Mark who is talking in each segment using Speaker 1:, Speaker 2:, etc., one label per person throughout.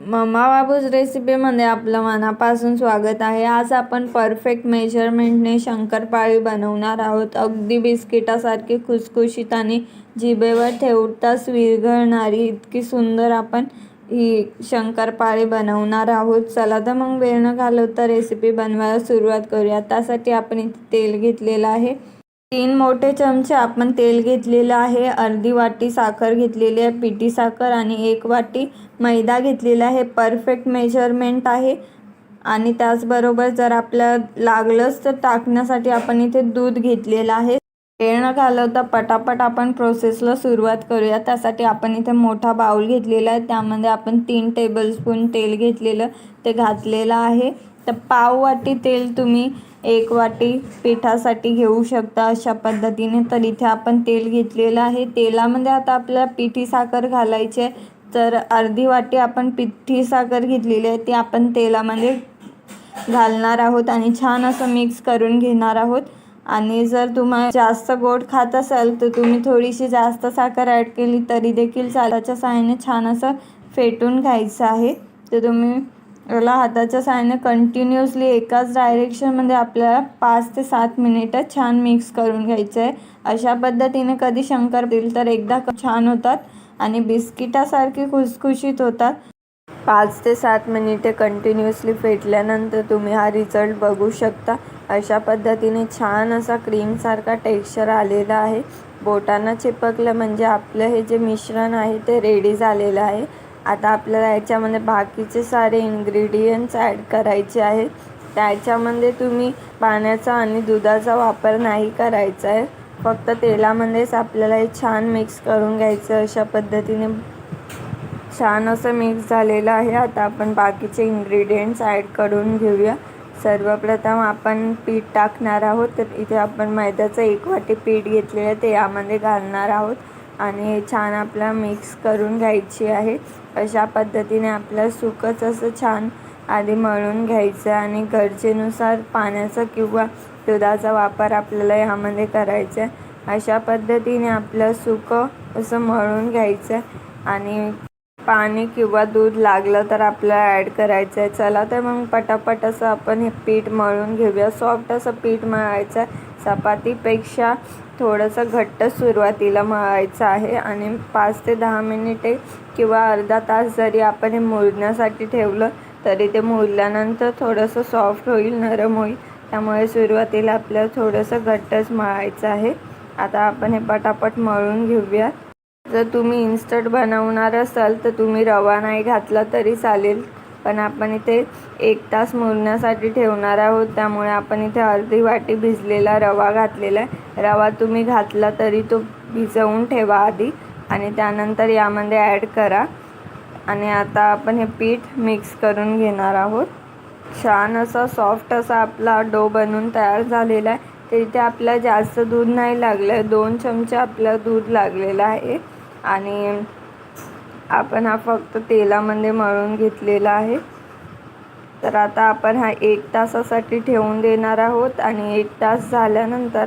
Speaker 1: Mamma babus रेसिपीमध्ये आपलं मनापासून स्वागत आहे. आज आपण परफेक्ट मेजरमेंटने शंकरपाळी बनवणार आहोत. अगदी बिस्किटासारखी खुसखुशीत आणि जिभेवर ठेवताच विरघळणारी इतकी सुंदर आपण ही शंकरपाळी बनवणार आहोत. चला तर मग वेळ न घालवता रेसिपी बनवायला सुरुवात करूया. त्यासाठी आपण इथे तेल घेतलेलं आहे. तीन मोठे चमचे आपण तेल घेतलेलं आहे अर्धी वाटी साखर घेतलेली आहे पिठी साखर आणि एक वाटी मैदा घेतलेला आहे. परफेक्ट मेजरमेंट आहे. आणि त्याचबरोबर जर आपल्या लागलंच तर टाकण्यासाठी आपण इथे दूध घेतलेलं आहे. वेळ न घालवता पटापट आपण प्रोसेसला सुरुवात करूया. त्यासाठी आपण इथे मोठा बाऊल घेतलेला आहे. त्यामध्ये आपण तीन टेबलस्पून तेल घेतलेलं ते घातलेलं आहे. तर पाव वाटी तेल तुम्ही एक वाटी पिठासाठी घेऊ शकता अशा पद्धतीने. तर इथे आपण तेल घेतलेलं आहे. तेलामध्ये आता आपल्याला पिठी साखर घालायची आहे. तर अर्धी वाटी आपण पिठी साखर घेतलेली आहे. ती आपण तेलामध्ये घालणार आहोत आणि छान असं मिक्स करून घेणार आहोत. आणि जर तुम्हाला जास्त गोड खात असाल तर तुम्ही थोडीशी जास्त साखर ॲड केली तरी देखील चालाच्या साहाय्याने छान असं फेटून घ्यायचं आहे. तर तुम्ही याला हाताच्या साहाय्याने कंटिन्युअसली एकाच डायरेक्शनमध्ये आपल्याला पाच ते सात मिनिटं छान मिक्स करून घ्यायचं आहे अशा पद्धतीने कधी शंकर दिल तर एकदा छान होतात आणि बिस्किटासारखे खुसखुशीत होतात. पाच ते सात मिनिटे कंटिन्युअसली फेटल्यानंतर तुम्ही हा रिझल्ट बघू शकता. अशा पद्धतीने छान असा क्रीमसारखा टेक्स्चर आलेला आहे. बोटांना चिपकलं म्हणजे आपलं हे जे मिश्रण आहे ते रेडी झालेलं आहे. आता आपल्याला याच्यामध्ये बाकीचे सारे इन्ग्रेडियंट्स ॲड करायचे आहेत. त्याच्यामध्ये तुम्ही पाण्याचा आणि दुधाचा वापर नाही करायचा आहे. फक्त तेलामध्येच आपल्याला हे छान मिक्स करून घ्यायचं अशा पद्धतीने छान असं मिक्स झालेलं आहे. आता आपण बाकीचे इन्ग्रेडियंट्स ॲड करून घेऊया. सर्वप्रथम आपण पीठ टाकणार आहोत. तर इथे आपण मैद्याचं एक वाटी पीठ घेतलेलं आहे. ते यामध्ये घालणार आहोत. आणि छान आपला मिक्स करून घ्यायची आहे. अशा पद्धतीने आपलं सुकंच असं छान आधी मळून घ्यायचं आणि गरजेनुसार पाण्याचा किंवा दुधाचा वापर आपल्याला यामध्ये करायचा आहे. अशा पद्धतीने आपलं सुकं असं मळून घ्यायचं आहे. आणि पाणी किंवा दूध लागलं तर आपल्याला ॲड करायचं आहे चला तर मग पटापट असं आपण हे पीठ मळून घेऊया. सॉफ्ट असं पीठ मळायचं आहे चपातीपेक्षा थोडंसं घट्ट सुरुवातीला मळायचं आहे आणि पाच ते दहा मिनिटे किंवा अर्धा तास जरी आपण हे मुरण्यासाठी ठेवलं तरी ते मुरल्यानंतर थोडंसं सॉफ्ट होईल नरम होईल. त्यामुळे सुरुवातीला आपल्याला थोडंसं घट्टच मळायचं आहे. आता आपण हे पटापट मळून घेऊया जर तुम्ही इन्स्टंट बनवणार असाल तर तुम्ही रवा नाही घातला तरी चालेल. पण आपण इथे एक तास मुरण्यासाठी ठेवणार आहोत. त्यामुळे आपण इथे अर्धी वाटी भिजलेला रवा घातलेला आहे. रवा तुम्ही घातला तरी तो भिजवून ठेवा आधी आणि त्यानंतर यामध्ये ॲड करा. आणि आता आपण हे पीठ मिक्स करून घेणार आहोत. छान असा सॉफ्ट असा आपला डो बनून तयार झालेला आहे. तर इथे आपल्याला जास्त दूध नाही लागलं आहे. दोन चमचे आपलं दूध लागलेलं आहे. आणि आपण हा फक्त तेलामध्ये मळून घेतलेला आहे. तर आता आपण हा एक तासासाठी ठेवून देणार आहोत आणि एक तास झाल्यानंतर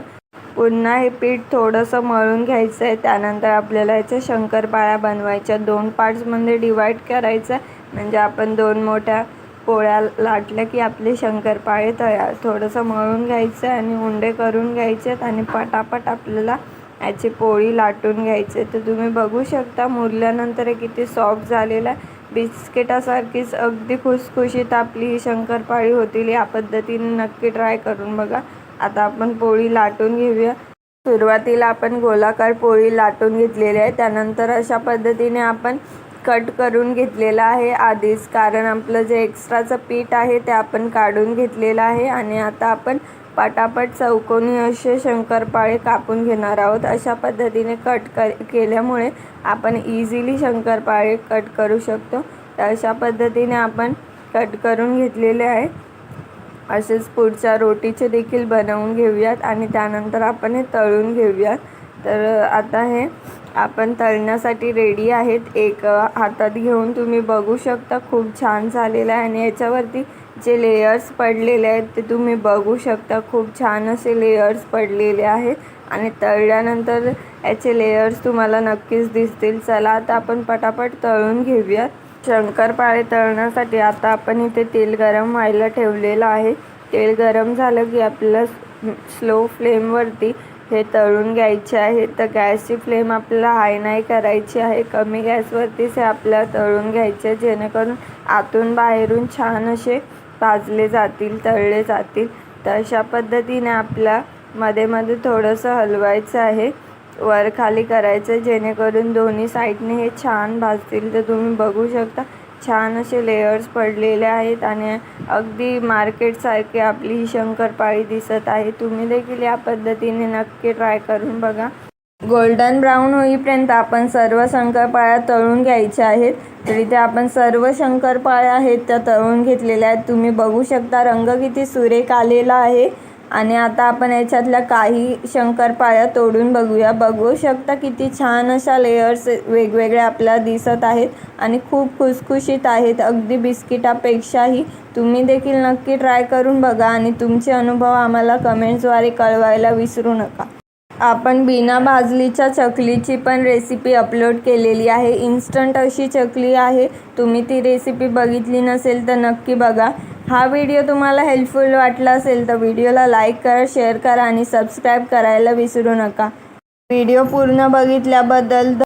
Speaker 1: पुन्हा हे पीठ थोडंसं मळून घ्यायचं आहे. त्यानंतर आपल्याला याच्या शंकरपाळ्या बनवायच्या दोन पार्ट्समध्ये डिवाईड करायचं आहे. म्हणजे आपण दोन मोठ्या पोळ्या लाटल्या की आपले शंकरपाळे तयार थोडंसं मळून घ्यायचं आणि उंडे करून घ्यायचे आहेत आणि पटापट आपल्याला याची पोळी लाटून घ्यायचे. तर तुम्ही बघू शकता मुरल्यानंतर किती सॉफ्ट झालेलं आहे. बिस्किटासारखीच अगदी खुसखुशीत आपली ही शंकरपाळी होतील या पद्धतीने नक्की ट्राय करून बघा. आता आपण पोळी लाटून घेऊया. सुरुवातीला आपण गोलाकार पोळी लाटून घेतलेली आहे. त्यानंतर अशा पद्धतीने आपण कट करून घेतलेलं आहे आधीच. कारण आपलं जे एक्स्ट्राचं पीठ आहे ते आपण काढून घेतलेलं आहे. आणि आता आपण पटापट चौकोनी असे शंकरपाळे कापून घेणार आहोत. अशा पद्धतीने कट कर केल्यामुळे आपण इझिली शंकरपाळे कट करू शकतो. तर अशा पद्धतीने आपण कट करून घेतलेले आहे. असेच पुढच्या रोटीचे देखील बनवून घेऊयात आणि त्यानंतर आपण हे तळून घेऊयात. तर आता हे आपण तळण्यासाठी रेडी आहेत. एक हातात घेऊन तुम्ही बघू शकता खूप छान झालेलं आहे आणि याच्यावरती जे लेयर्स पडलेले आहेत ते तुम्ही बघू शकता. खूप छान असे लेयर्स पडलेले आहेत. आणि तळल्यानंतर याचे लेयर्स तुम्हाला नक्कीच दिसतील. चला आता आपण पटापट तळून घेऊयात. शंकरपाळे तळण्यासाठी आता आपण इथे तेल गरम व्हायला ठेवलेलं आहे. तेल गरम झालं की आपल्याला स्लो फ्लेमवरती हे तळून घ्यायचे आहे. तर गॅसची फ्लेम आपल्याला हाय नाही करायची आहे. कमी गॅसवरतीच हे आपल्याला तळून घ्यायचे जेणेकरून आतून बाहेरून छान असे भाजले जातील तळले जातील तर अशा पद्धतीने आपल्या मध्ये मध्ये थोडंसं हलवायचं आहे. वर खाली करायचं जेणेकरून दोन्ही साईडने हे छान भाजतील. तर तुम्ही बघू शकता छान असे लेयर्स पडलेले आहेत आणि अगदी मार्केटसारखी आपली ही शंकरपाळी दिसत आहे. तुम्ही देखील या पद्धतीने नक्की ट्राय करून बघा. गोल्डन ब्राऊन होईपर्यंत आपण सर्व शंकरपाळ्या तळून घ्यायच्या आहेत. तर इथे आपण सर्व शंकरपाळ्या आहेत त्या तळून घेतलेल्या आहेत. तुम्ही बघू शकता रंग किती सुरेख आलेला आहे. आणि आता आपण याच्यातल्या काही शंकरपाळ्या तोडून बघूया. बघू शकता किती छान अशा लेयर्स वेगवेगळ्या आपल्याला दिसत आहेत आणि खूप खुसखुशीत आहेत. अगदी बिस्किटापेक्षाही. तुम्ही देखील नक्की ट्राय करून बघा आणि तुमचे अनुभव आम्हाला कमेंट्सद्वारे कळवायला विसरू नका. आपण बिना भाजलीच्या चकलीची पण रेसिपी अपलोड केलेली आहे. इन्स्टंट अशी चकली आहे. तुम्ही ती रेसिपी बघितली नसेल तर नक्की बघा. हा व्हिडिओ तुम्हाला हेल्पफुल वाटला असेल तर व्हिडिओला लाईक करा शेअर करा आणि सबस्क्राईब करायला विसरू नका. व्हिडिओ पूर्ण बघितल्याबद्दल